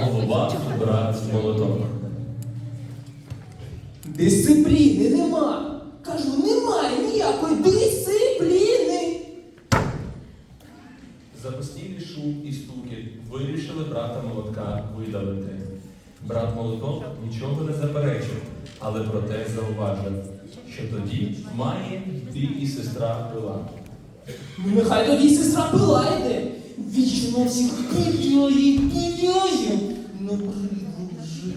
Голова, брат, молоток. Дисципліни нема. Кажу, немає ніякої дисципліни. За постійний шум і стукіт вирішили брата молотка видалити. Брат молоток нічого не заперечив, але проте зауважив, що тоді має ти і сестра пила. Ну нехай тоді сестра пила йде. Вічно всіх пиляє, пиляє. Набридно вже.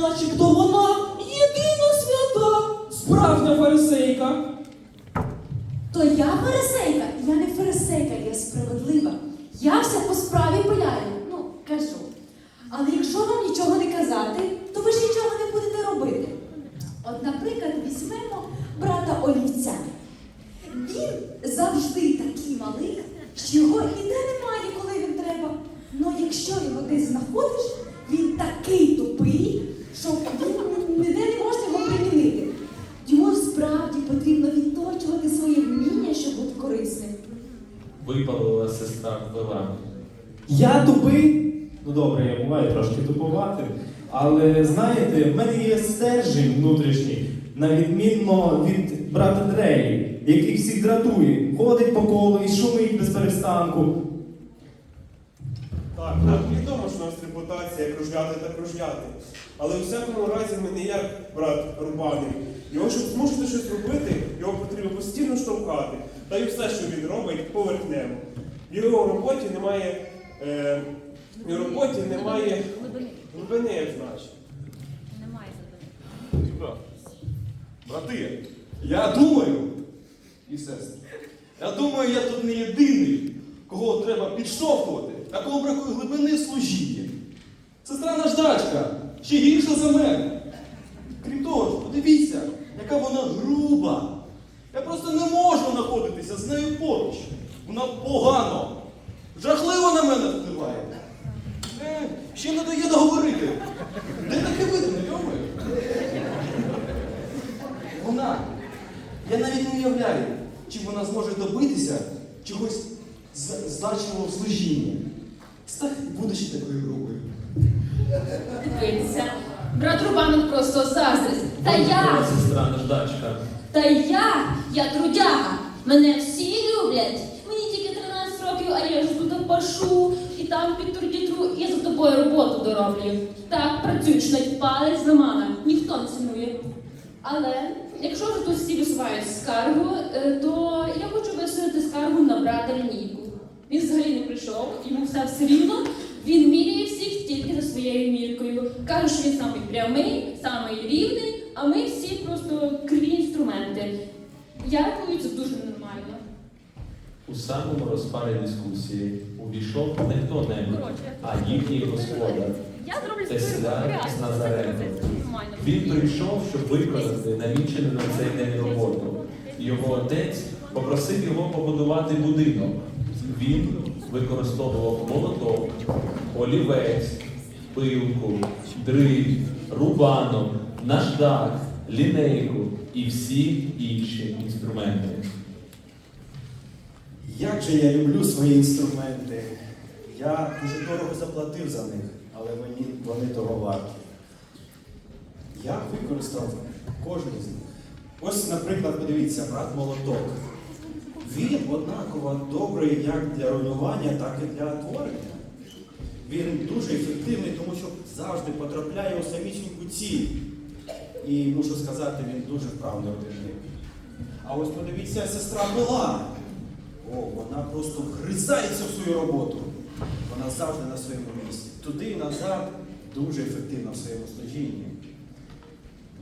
Начебто вона єдина свята, справжня фарисейка. То я фарисейка, я не фарисейка, я справедлива. Я все по справі пиляю, ну, кажу. Але якщо вам нічого не казати, то ви ж нічого не будете робити. От, наприклад, візьмемо брата олівця. Він завжди такий малий, що його ніде немає, коли він треба. Ну якщо його десь знаходиш, він такий тупий, що він ніде не можна його примінити. Йому справді потрібно відточувати своє вміння, щоб бути корисним. Випалила сестра пила. Я тупий. Ну добре, я буваю трошки тупуватим. Але знаєте, в мене є стержень внутрішній, на відмінно від брата Дреї, який всіх дратує, ходить по колу і шумить без перестанку. Так, нам відомо, що у нас репутація кружляти та кружляти. Але у всякому разі ми не як брат Рубаний. Його, щоб змусити щось робити, його потрібно постійно штовхати. Та й все, що він робить, поверхнемо. В його роботі немає. Е, в його роботі немає Глибини. як значить. Немає глибини. Брат, брати, я думаю, і сестри, я думаю, я тут не єдиний, кого треба підштовхувати, а кого бракує глибини служіння. Сестра наждачка, ще гірша за мене. Крім того подивіться, яка вона груба. Я просто не можу знаходитися з нею поруч. Вона погано, жахливо на мене впливає. Е, ще не дає договорити. Де таке видно, йомою? Вона. Я навіть не уявляю, чи вона зможе добитися чогось з- значного в служіння. Стах, такою грубою. Дивіться. Брат Рубанов просто заздрить. Та я, сестра наждачка. та я, я трудяга. Мене всі люблять. Мені тільки 13 років, а я ж тут пашу і там під трудітру, я за тобою роботу дороблю. Так, працюєш навіть палець зламана, ніхто не цінує. Але якщо вже тут всі висувають скаргу, е, то я хочу висунути скаргу на брата лінійку. Він взагалі не прийшов, йому все все рівно. Він міряє всіх тільки за своєю міркою. Каже, що він самий прямий, самий рівний, а ми всі просто криві інструменти. Я рахую, це дуже ненормально. У самому розпалі дискусії увійшов не хто-небудь, а їхній господар. Я зроблю Тесля з Назарета. Він прийшов, щоб виконати намічену на цей день роботу. Його отець попросив його побудувати будинок. Він використовував молоток, олівець, пилку, дриль, рубанок, наждак, лінейку і всі інші інструменти. Як же я люблю свої інструменти. Я дуже дорого заплатив за них, але мені вони того варті. Я використав кожен з них. Ось, наприклад, подивіться, брат молоток. Він однаково добрий як для руйнування, так і для творення. Він дуже ефективний, тому що завжди потрапляє у самісіньку ціль. І мушу сказати, він дуже вправний робітник. А ось подивіться, сестра Пила. О, вона просто вгризається в свою роботу. Вона завжди на своєму місці. Туди і назад дуже ефективна в своєму служінні.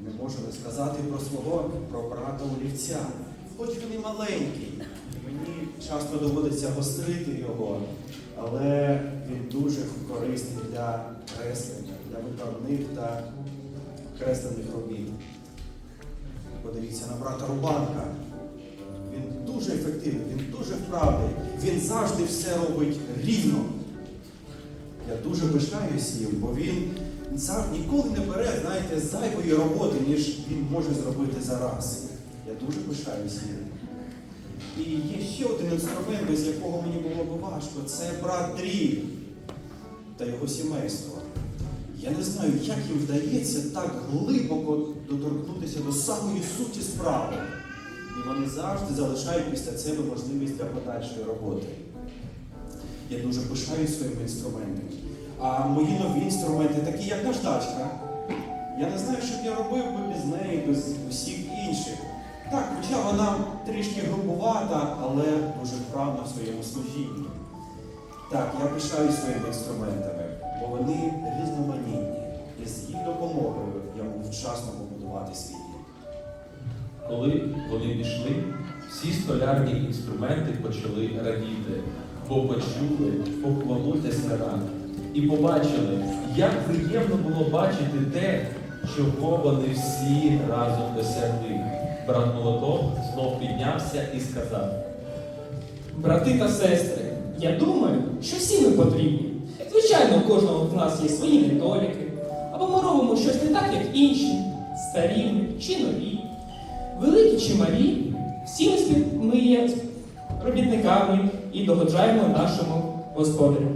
Не можу не сказати про свого про брата олівця. Хоч він і маленький, часто доводиться гострити його, але він дуже корисний для креслення, для виправних та креслених робіт. Подивіться на брата Рубанка. Він дуже ефективний, він дуже вправний, він завжди все робить рівно. Я дуже пишаюсь їм, бо він ніколи не бере, знаєте, зайвої роботи, ніж він може зробити зараз. Я дуже пишаюся ним. І є ще один інструмент, без якого мені було б важко. Це брат Дрі та його сімейство. Я не знаю, як їм вдається так глибоко доторкнутися до самої суті справи. І вони завжди залишають після себе можливість для подальшої роботи. Я дуже пишаюсь своїми інструментами. А мої нові інструменти, такі як наждачка, я не знаю, що б я робив би без неї, без усіх інших. Так, хоча вона трішки грубувата, але дуже вправна в своєму служінні. Так, я пишаюсь своїми інструментами, бо вони різноманітні. І з їх допомогою я можу вчасно побудувати свій. Коли вони пішли, всі столярні інструменти почали радіти, бо почули похвалу тесляра і побачили, як приємно було бачити те, чого вони всі разом досягли. Брат Молоток знов піднявся і сказав. Брати та сестри, я думаю, що всі ми потрібні. Звичайно, у кожного з нас є свої недоліки, або ми робимо щось не так, як інші, старі чи нові, великі чи малі, всі ми є робітниками і догоджаємо нашому господарю.